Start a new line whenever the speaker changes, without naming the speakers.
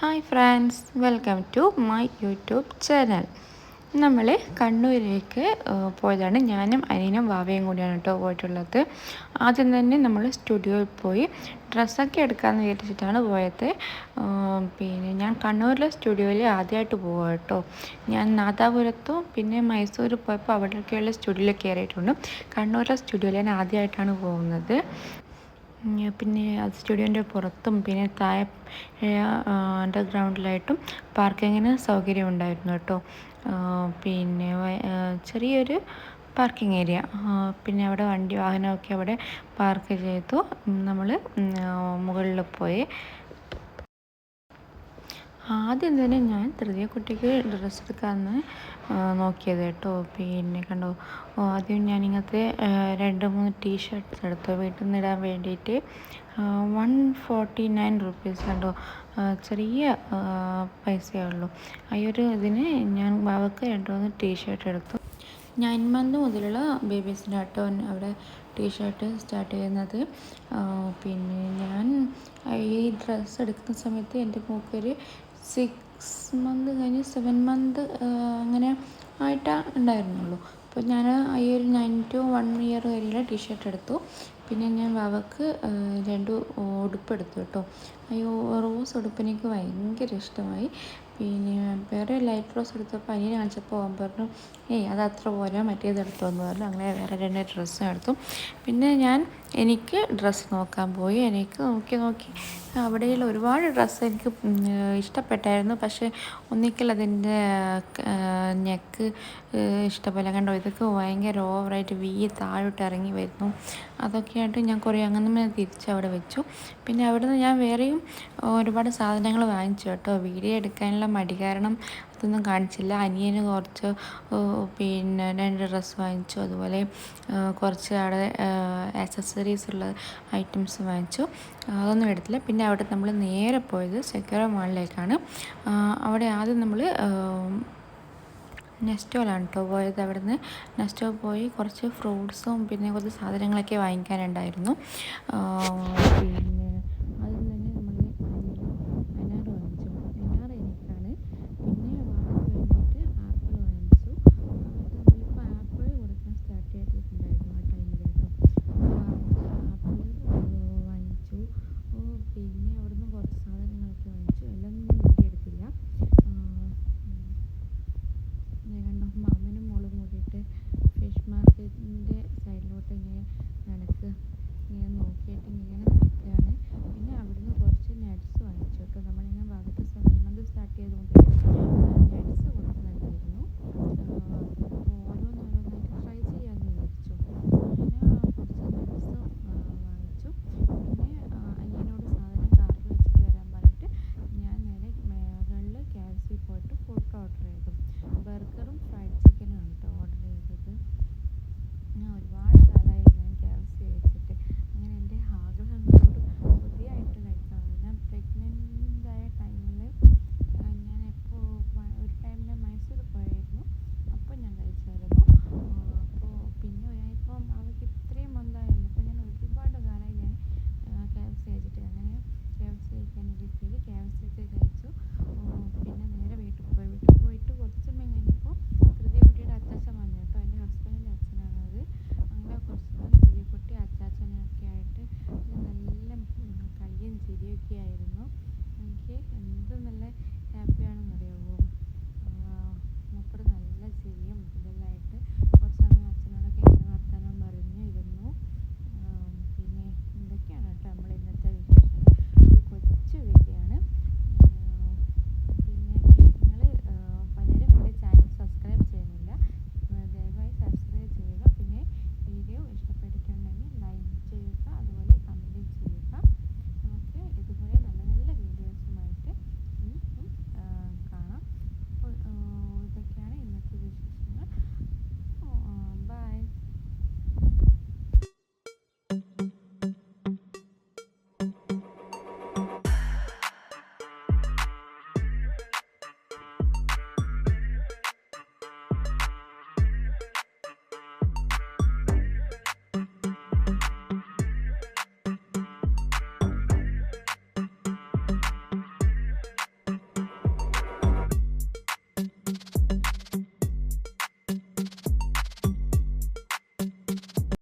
Hi friends welcome to my YouTube channel നമ്മൾ കണ്ണൂരിലേക്ക് പോയതാണ്. ഞാനും അനിയനും വാവയും കൂടിയാണ് കേട്ടോ പോയിട്ടുള്ളത്. ആദ്യം തന്നെ നമ്മൾ സ്റ്റുഡിയോയിൽ പോയി ഡ്രസ്സൊക്കെ എടുക്കാമെന്ന് വിചാരിച്ചിട്ടാണ് പോയത്. പിന്നെ ഞാൻ കണ്ണൂരിലെ സ്റ്റുഡിയോയിൽ ആദ്യമായിട്ട് പോവുക കേട്ടോ. ഞാൻ നാദാപുരത്തും പിന്നെ മൈസൂർ പോയപ്പോൾ അവിടെയൊക്കെയുള്ള സ്റ്റുഡിയോയിൽ കയറിയിട്ടുണ്ട്. കണ്ണൂരിലെ സ്റ്റുഡിയോയിൽ ഞാൻ ആദ്യമായിട്ടാണ് പോകുന്നത്. പിന്നെ അത് സ്റ്റുഡിയോന്റെ പുറത്തും പിന്നെ താഴെ അണ്ടർഗ്രൗണ്ടിലായിട്ടും പാർക്കിങ്ങിന് സൗകര്യം ഉണ്ടായിരുന്നു കേട്ടോ പിന്നെ ചെറിയൊരു പാർക്കിംഗ് ഏരിയ പിന്നെ അവിടെ വണ്ടി വാഹനമൊക്കെ അവിടെ പാർക്ക് ചെയ്തു. നമ്മൾ മുകളിൽ പോയി. ആദ്യം തന്നെ ഞാൻ തൃതീയ കുട്ടിക്ക് ഡ്രസ്സ് എടുക്കാമെന്ന് നോക്കിയത് കേട്ടോ. പിന്നെ കണ്ടോ ആദ്യം ഞാൻ ഇങ്ങനത്തെ രണ്ട് മൂന്ന് ടീഷർട്ട്സ് എടുത്തു വീട്ടിൽ നിന്ന് ഇടാൻ വേണ്ടിയിട്ട് വൺ ഫോർട്ടി നയൻ റുപ്പീസ് കണ്ടോ. ചെറിയ പൈസയേ ഉള്ളൂ. ഈ ഒരു ഇതിന് ഞാൻ അവൾക്ക് രണ്ട് മൂന്ന് ടീഷർട്ട് എടുത്തു. നയൻ മന്ത് മുതലുള്ള ബേബീസിന്റെ ആട്ടോ അവിടെ ടീഷർട്ട് സ്റ്റാർട്ട് ചെയ്യുന്നത്. പിന്നെ ഞാൻ ഈ ഡ്രസ്സ് എടുക്കുന്ന സമയത്ത് എന്റെ മൂക്കൊരു സിക്സ് മന്ത് കഴിഞ്ഞ് സെവൻ മന്ത് അങ്ങനെ ആയിട്ടാ ഉണ്ടായിരുന്നുള്ളൂ. അപ്പോൾ ഞാൻ ഈ ഒരു നയൻ ടു വൺ ഇയർ വരെയുള്ള ടീഷർട്ട് എടുത്തു. പിന്നെ ഞാൻ വവക്ക് രണ്ട് ഉടുപ്പെടുത്തു കേട്ടോ. അയ്യോ റോസ് ഉടുപ്പ് എനിക്ക് ഭയങ്കര ഇഷ്ടമായി. പിന്നെ വേറെ ലൈറ്റ് റോസ് എടുത്തപ്പോൾ അനിയനെ കാണിച്ചപ്പോൾ അവൻ പറഞ്ഞു ഏയ് അത് അത്ര പോലെ മറ്റേത് എടുത്തോന്ന് പറഞ്ഞു. അങ്ങനെ വേറെ രണ്ട് ഡ്രസ്സും എടുത്തു. പിന്നെ ഞാൻ എനിക്ക് ഡ്രസ്സ് നോക്കാൻ പോയി. എനിക്ക് നോക്കി നോക്കി അവിടെയുള്ള ഒരുപാട് ഡ്രസ്സ് എനിക്ക് ഇഷ്ടപ്പെട്ടായിരുന്നു. പക്ഷേ ഒന്നിക്കൽ അതിന്റെ നെക്ക് ഇഷ്ടപ്പെടില്ല കണ്ടോ? ഇതൊക്കെ ഭയങ്കര ഓവറായിട്ട് വീ താഴോട്ട് ഇറങ്ങി വരുന്നു. അതൊക്കെയായിട്ട് ഞാൻ കുറേ അങ്ങനെ തിരിച്ച് അവിടെ വെച്ചു. പിന്നെ അവിടുന്ന് ഞാൻ വേറെയും ഒരുപാട് സാധനങ്ങൾ വാങ്ങിച്ചു കേട്ടോ. വീഡിയോ എടുക്കാനുള്ള മടി കാരണം അതൊന്നും കാണിച്ചില്ല. അനിയന് കുറച്ച് പിന്നെ രണ്ട് ഡ്രസ്സ് വാങ്ങിച്ചു. അതുപോലെ കുറച്ച് അവിടെ ആക്സസറീസ് ഉള്ള ഐറ്റംസ് വാങ്ങിച്ചു. അതൊന്നും എടുത്തില്ല. പിന്നെ അവിടെ നമ്മൾ നേരെ പോയത് സെക്യൂർ മാളിലേക്കാണ്. അവിടെ ആദ്യം നമ്മൾ നെസ്റ്റോലാണ് കേട്ടോ പോയത്. അവിടെ നിന്ന് നെസ്റ്റോ പോയി കുറച്ച് ഫ്രൂട്ട്സും പിന്നെ കുറച്ച് സാധനങ്ങളൊക്കെ വാങ്ങിക്കാനുണ്ടായിരുന്നു. പിന്നെ ഞാൻ ഒരുപാട് കാലമായി ഞാൻ കെ എഫ് സി കഴിച്ചിട്ട് അങ്ങനെ എന്റെ ആഗ്രഹങ്ങളോട് പുതിയതായിട്ടുള്ള കഴിക്കാറുണ്ട് ഞാൻ പ്രെഗ്നന്റ് ആയ ടൈമിൽ ഞാൻ എപ്പോൾ ഒരു ടൈമിൽ മൈസൂർ പോയായിരുന്നു. അപ്പോൾ ഞാൻ കഴിച്ചായിരുന്നു. അപ്പോൾ പിന്നെ ഇപ്പം അവൾക്ക് ഇത്രയും മന്തായിരുന്നു അപ്പോൾ ഞാൻ ഒരുപാട് കാലമായി ഞാൻ കെ എഫ് സി കഴിച്ചു.